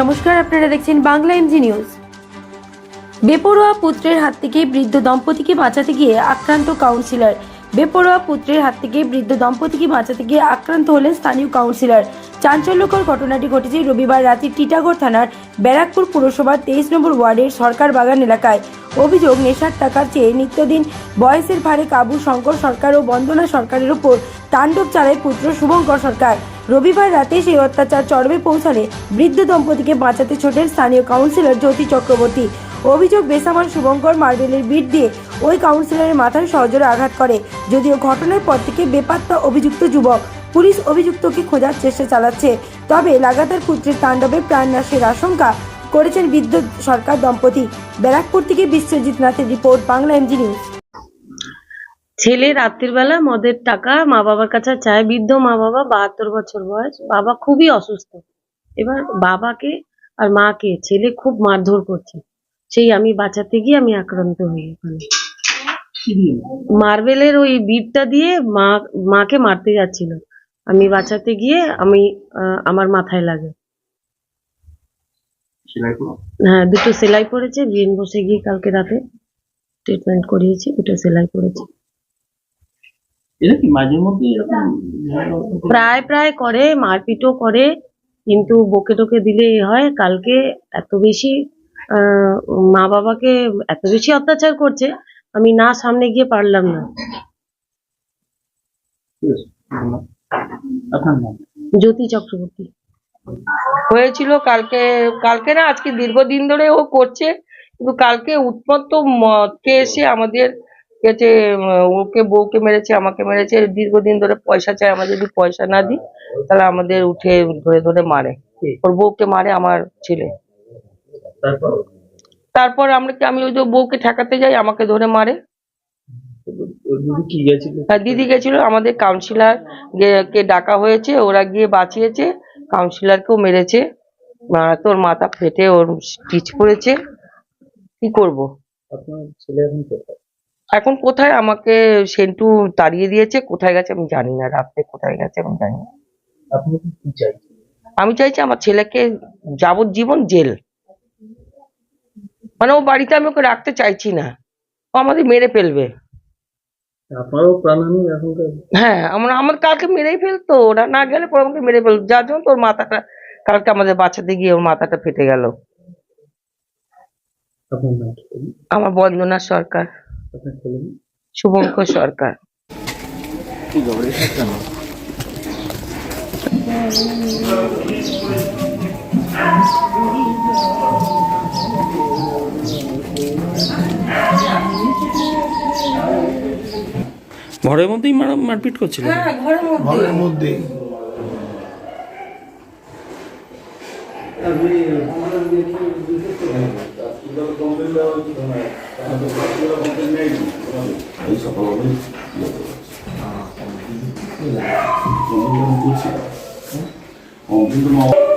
নমস্কার, আপনারা দেখছেন বাংলা এমজি নিউজ বেপরোয়া পুত্রের হাত থেকে বৃদ্ধ দম্পতিকে বাঁচাতে গিয়ে আক্রান্ত কাউন্সিলর বেপরোয়া পুত্রের হাত থেকে বৃদ্ধ দম্পতিকে বাঁচাতে গিয়ে আক্রান্ত হলেন স্থানীয় কাউন্সিলর চাঞ্চল্যকর ঘটনাটি ঘটেছে রবিবার রাতে টিটাগড় থানার ব্যারাকপুর পুরসভার তেইশ নম্বর ওয়ার্ডের সরকার বাগান এলাকায়। অভিযোগ, নেশার টাকার চেয়ে নিত্যদিন বয়সের ভারে কাবু শঙ্কর সরকার ও বন্দনা সরকারের ওপর তাণ্ডব চালায় পুত্র শুভঙ্কর সরকার। রবিবার রাতে সেই অত্যাচার চরমে পৌঁছালে বৃদ্ধ দম্পতিকে বাঁচাতে ছোটেন স্থানীয় কাউন্সিলর জ্যোতি চক্রবর্তী। অভিযোগ, বেসামাল শুভঙ্কর মার্বেলের বিট দিয়ে ওই কাউন্সিলরের মাথায় সহজরে আঘাত করে। যদিও ঘটনার পর থেকে বেপাত্তা অভিযুক্ত যুবক পুলিশ অভিযুক্তকে খোঁজার চেষ্টা চালাচ্ছে। তবে লাগাতার পুত্রের তাণ্ডবে প্রাণনাশের আশঙ্কা করেছেন বৃদ্ধ সরকার দম্পতি। ব্যারাকপুর থেকে বিশ্বজিৎ নাথের রিপোর্ট, বাংলা এমজি নিউজ ছেলে রাত্রির বেলা মদের টাকা মা বাবার কাছে চায় বৃদ্ধ মা বাবা বাহাত্তর বছর বয়স বাবা খুবই অসুস্থ। এবার বাবাকে আর মাকে ছেলে খুব মারধর করছে। সেই আমি বাঁচাতে গিয়ে আমি আক্রান্ত হই ওখানে মার্বেলের ওই বিটটা দিয়ে মা মাকে মারতে যাচ্ছিল। আমি বাঁচাতে গিয়ে আমি আমার মাথায় লাগে। হ্যাঁ দুটো সেলাই পড়েছে বিন বসে গিয়ে কালকে রাতে ট্রিটমেন্ট করিয়েছি দুটো সেলাই পড়েছে। এটা কি মাঝে মধ্যে এরকম প্রায় প্রায় করে মারপিটও করে কিন্তু বকে টকে দিলে এ হয়। কালকে এত বেশি আহ, মা বাবাকে এত বেশি অত্যাচার করছে আমি না সামনে গিয়ে পারলাম না। জ্যোতি চক্রবর্তী। হয়েছিল কালকে কালকে না আজকে দীর্ঘদিন ধরে ও করছে কিন্তু কালকে উৎপত্ত মদকে এসে আমাদের কাছে আছে ওকে বউকে মেরেছে আমাকে মেরেছে দীর্ঘদিন ধরে পয়সা চায় আমরা যদি পয়সা না দিই তাহলে আমাদের উঠে ধরে ধরে মারে। ওর বউকে মারে আমার ছেলে। তারপর? আমরা কি আমি ওই যে বউকে ঠেকাতে যাই আমাকে ধরে মারে। ওর দিদি গেছিল? আর দিদি গেছিল আমাদের কাউন্সিলর কে ডাকা হয়েছে ওরা গিয়ে বাঁচিয়েছে কাউন্সিলরকেও মেরেছে। তোর মাথা ফেটে ওর স্টিচ পড়েছে। কি করব? আপনার ছেলে এখন কোথায়? এখন কোথায় আমাকে সেন্টু তাড়িয়ে দিয়েছে? কোথায় গেছে আমি জানি না রাত্রে কোথায় গেছে আমি জানি না। আপনি কি চাইছেন? আমি চাইছি আমার ছেলেকে যাবজ্জীবন জেল। মানে ও বাড়িতে আমি ওকে রাখতে চাইছি না। ও আমাদের মেরে ফেলবে। আপনারও প্রাণহানি এখনকার? হ্যাঁ আমরা আমার কালকে মেরেই ফেলতো। ওরা না গেলে পরে আমাকে মেরে ফেলতো। যার জন্য তোর মাথাটা কালকে আমাদের বাঁচাতে গিয়ে ওর মাথাটা ফেটে গেল। শুভঙ্কর সরকার। ঘরের মধ্যেই মারপিট করছিল? হ্যাঁ, ঘরের মধ্যে আপনার নাম কি বলুন? আমার বন্দনা সরকার আপনার ছেলে মেয়ে? শুভঙ্কর সরকার কি খবর এটা কেন ঘরের মধ্যেই মারা মারপিট করছিল ঘরের মধ্যে কিন্তু